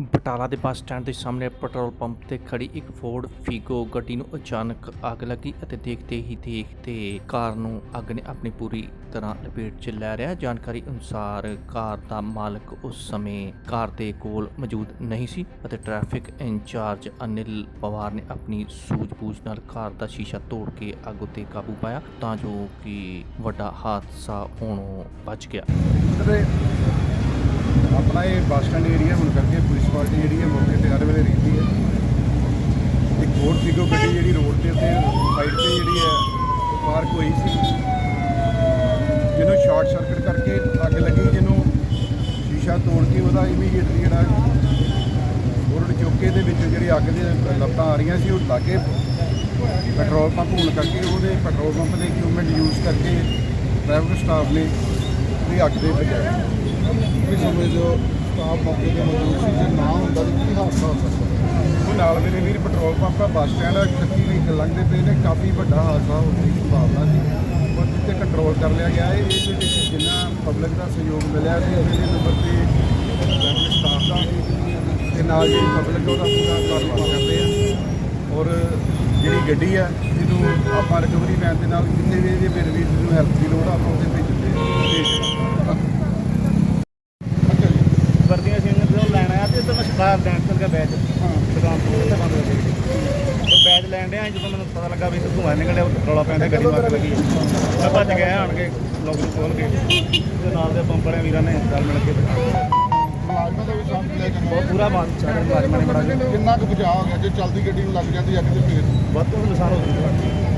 ਬਟਾਲਾ ਦੇ bus stand ਦੇ ਸਾਹਮਣੇ ਪੈਟਰੋਲ ਪੰਪ ਤੇ ਖੜੀ ਇੱਕ ਫੋਰਡ ਫੀਗੋ ਗੱਡੀ ਨੂੰ ਅਚਾਨਕ ਅੱਗ ਲੱਗੀ ਅਤੇ ਦੇਖਦੇ ਹੀ ਦੇਖਦੇ ਕਾਰ ਨੂੰ ਅੱਗ ਨੇ ਆਪਣੀ ਪੂਰੀ ਤਰ੍ਹਾਂ ਲਪੇਟ 'ਚ ਲੈ ਰਿਹਾ ਜਾਣਕਾਰੀ ਅਨੁਸਾਰ ਕਾਰ ਦਾ ਮਾਲਕ ਉਸ ਸਮੇਂ ਕਾਰ ਦੇ ਕੋਲ ਮੌਜੂਦ ਨਹੀਂ ਸੀ ਅਤੇ ਟ੍ਰੈਫਿਕ ਇੰਚਾਰਜ ਅਨਿਲ ਪਵਾਰ ਨੇ ਆਪਣੀ ਸੂਝ-ਬੂਝ ਨਾਲ ਕਾਰ ਦਾ ਸ਼ੀਸ਼ਾ ਤੋੜ ਕੇ ਅੱਗ ਉੱਤੇ ਕਾਬੂ ਪਾਇਆ ਤਾਂ ਜੋ ਕਿ ਵੱਡਾ ਹਾਦਸਾ ਹੋਣੋਂ ਬਚ ਗਿਆ। ਆਪਣਾ ਇਹ ਬੱਸ ਸਟੈਂਡ ਏਰੀਆ ਹੁਣ ਕਰਕੇ ਪੁਲਿਸ ਪਾਰਟੀ ਜਿਹੜੀ ਹੈ ਮੌਕੇ ਤੇ ਹਰ ਵੇਲੇ ਰਹਿੰਦੀ ਹੈ। ਇੱਕ ਹੋਰ ਸੀਗੋ ਗੱਡੀ ਜਿਹੜੀ ਰੋਡ 'ਤੇ ਉੱਤੇ ਸਾਈਡ ਤੇ ਜਿਹੜੀ ਹੈ ਪਾਰਕ ਹੋਈ ਸੀ। ਜਿਹਨੂੰ ਸ਼ਾਰਟ ਸਰਕਟ ਕਰਕੇ ਅੱਗ ਲੱਗੀ, ਜਿਹਨੂੰ ਸ਼ੀਸ਼ਾ ਤੋੜ ਕੇ ਉਹਦਾ ਇਮੀਡੀਏਟਲੀ ਜਿਹੜਾ ਬੋਰਡ ਚੌਕੇ ਦੇ ਵਿੱਚ ਜਿਹੜੀ ਅੱਗ ਦੇ ਲਪਟਾਂ ਆ ਰਹੀਆਂ ਸੀ, ਉਹ ਲਾ ਕੇ ਪੈਟਰੋਲ ਪੰਪ ਹੋਣ ਕਰਕੇ ਉਹਦੇ ਪੈਟਰੋਲ ਪੰਪ ਦੇ ਇਕਵਿਪਮੈਂਟ ਯੂਜ਼ ਕਰਕੇ ਟ੍ਰੈਫਿਕ ਸਟਾਫ ਨੇ ਇਹ ਅੱਗ ਦੇ ਬਚਾਇਆ ਇਸ ਸਮੇਂ ਜੋ ਸਟਾਫ ਮੌਕੇ ਤੇ ਮੌਜੂਦ ਸੀ, ਜੇ ਨਾ ਹੁੰਦਾ ਤਾਂ ਕੀ ਹਾਦਸਾ ਹੋ ਸਕਦਾ? ਉਹ ਨਾਲ ਮੇਰੇ ਵੀਰ ਪੈਟਰੋਲ ਪੰਪ ਆ, ਬੱਸ ਸਟੈਂਡ ਆ 36 ਵੀ ਲੰਘਦੇ ਪਏ ਨੇ, ਕਾਫੀ ਵੱਡਾ ਹਾਦਸਾ ਹੋਣ ਦੀ ਸੰਭਾਵਨਾ ਸੀ। ਪਰ ਜਿੱਤੇ ਕੰਟਰੋਲ ਕਰ ਲਿਆ ਗਿਆ ਹੈ ਇਸ ਵਿੱਚ ਜਿੰਨਾ ਪਬਲਿਕ ਦਾ ਸਹਿਯੋਗ ਮਿਲਿਆ ਤੇ ਇਹਦੇ ਨੰਬਰ ਤੇ ਟ੍ਰੈਫਿਕ ਸਟਾਫ ਦਾ ਤੇ ਨਾਲ ਜਿਹੜੀ ਪਬਲਿਕ ਉਹਦਾ ਪੂਰਾ ਧੰਨਵਾਦ ਕਰਦੇ ਆ। ਔਰ ਜਿਹੜੀ ਗੱਡੀ ਆ, ਜਿਹਨੂੰ ਆਪਾਂ ਰਿਕਵਰੀ ਵੈਨ ਦੇ ਨਾਲ ਜਿੰਨੇ ਵੀ ਇਹਦੇ ਮੇਰੇ ਵੀਰ ਨੂੰ ਹੈਲਪ ਦੀ ਲੋੜ ਆ, ਆਪਾਂ ਉਹਦੇ ਵਰਦੀਆਂ ਸਿੰਘ ਤੋਂ ਲੈਣ ਆਇਆ ਤੇ ਇੱਧਰ ਮੈਂ ਸ਼ਿਕਾਰ ਲੈਣ ਚਲ ਗਿਆ ਬੈਚ। ਹਾਂ। ਦੁਕਾਨ ਤੋਂ ਉੱਥੇ ਬੰਦ ਹੋ ਗਈ। ਉਹ ਬੈਚ ਲੈਣ ਡਿਆ ਜਦੋਂ ਮੈਨੂੰ ਪਤਾ ਲੱਗਾ ਵੀ ਇੱਥੇ ਧੂੰਆਂ ਨਿਕਲਿਆ ਉਹ ਰੌਲਾ ਪੈਂਦਾ ਗੱਡੀ ਮਾਰ ਲੱਗੀ। ਮੈਂ ਭੱਜ ਗਿਆ ਆਣ ਕੇ ਲੋਕ ਨੂੰ ਖੋਲ ਕੇ। ਤੇ ਨਾਲ ਦੇ ਪੰਪ ਵਾਲੇ ਵੀਰਾਂ ਨੇ ਚੱਲ ਮਿਲ ਕੇ ਮੁਲਾਜ਼ਮਾਂ ਦਾ ਵੀ ਸਾਥ ਲੈ ਕੇ ਬਹੁਤ ਪੂਰਾ ਮਾਨ ਚਾਰੇ ਮੁਲਾਜ਼ਮਾਂ ਨੇ ਬੜਾ ਕਿੰਨਾ ਕੁ ਬਚਾਅ ਹੋ ਗਿਆ? ਜੇ ਚਲਦੀ ਗੱਡੀ ਨੂੰ ਲੱਗ ਜਾਂਦੀ ਅੱਗ ਤੇ ਫੇਰ? ਵੱਧ ਤੋਂ ਨੁਕਸਾਨ ਹੋ ਗਿਆ